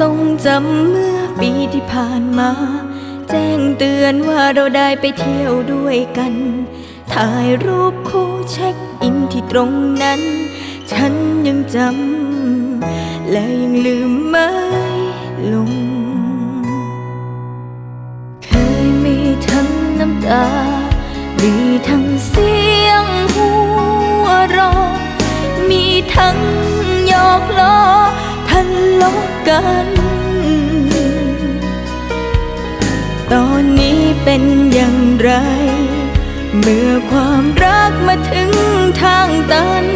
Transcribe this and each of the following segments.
ทรงจำเมื่อปีที่ผ่านมา แจ้งเตือนว่าเราได้ไปเที่ยวด้วยกัน ถ่ายรูปคู่เช็คอินที่ตรงนั้น ฉันยังจำและยังลืมไม่ลง เคยมีทั้งน้ำตา มีทั้งเสียงหัวเราะมีทั้งหยอกล้อ ไร เมื่อความรักมาถึงทางตัน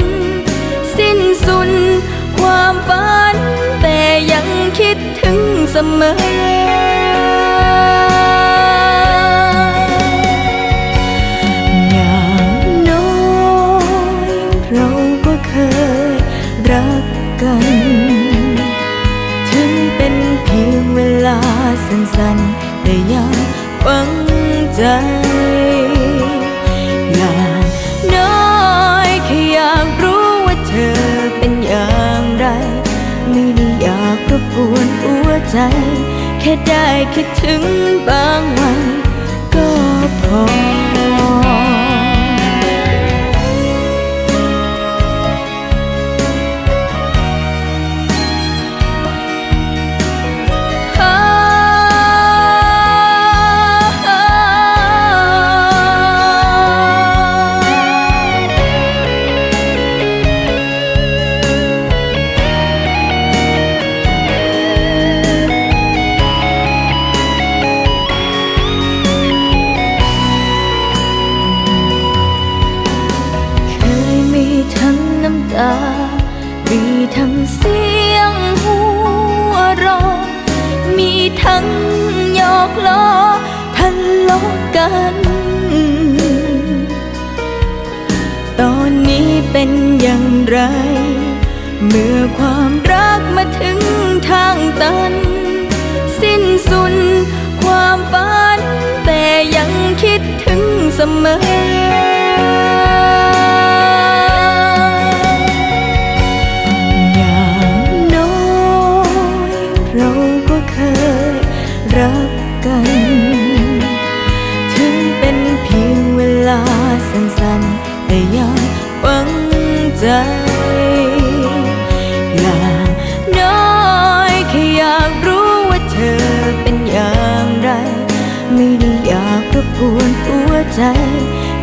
สิ้นสุดความฝัน แต่ยังคิดถึงเสมอ อย่างน้อยเราก็เคยรักกัน ถึงเป็นเพียงเวลาสั้นๆ แต่ยังฝัง ใจอย่างน้อยแค่อยากรู้ว่าเธอเป็นอย่างไร ไม่ได้อยากรบกวนหัวใจ แค่ได้คิดถึงบางวันก็พอ ทั้งยอกล้อทะเลาะกัน ตอนนี้เป็นอย่างไร เมื่อความรักมาถึงทางตัน สิ้นสุดความฝัน แต่ยังคิดถึงเสมอั้นแต่ยังฝังใจ อย่างน้อยแค่อยากรู้ว่าเธอเป็นอย่างไร ไม่ได้อยากรบกวนหัวใจ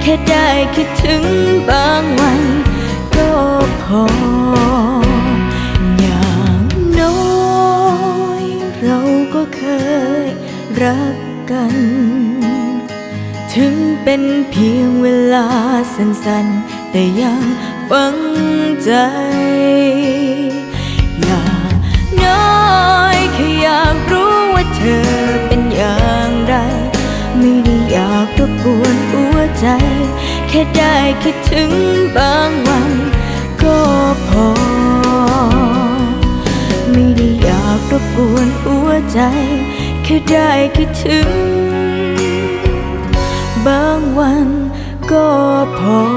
แค่ได้คิดถึงบางวัน ก็พอ อย่างน้อย เราก็เคยรักกัน ถึงเป็นเพียงเวลาสั้นๆ แต่ยังฝังใจ อย่าน้อยแค่อยากรู้ว่าเธอเป็นอย่างไร ไม่ได้อยากรบกวนหัวใจ แค่ได้คิดถึงบางวัน ก็พอ ไม่ได้อยากรบกวนหัวใจ แค่ได้คิดถึง วันก็พอ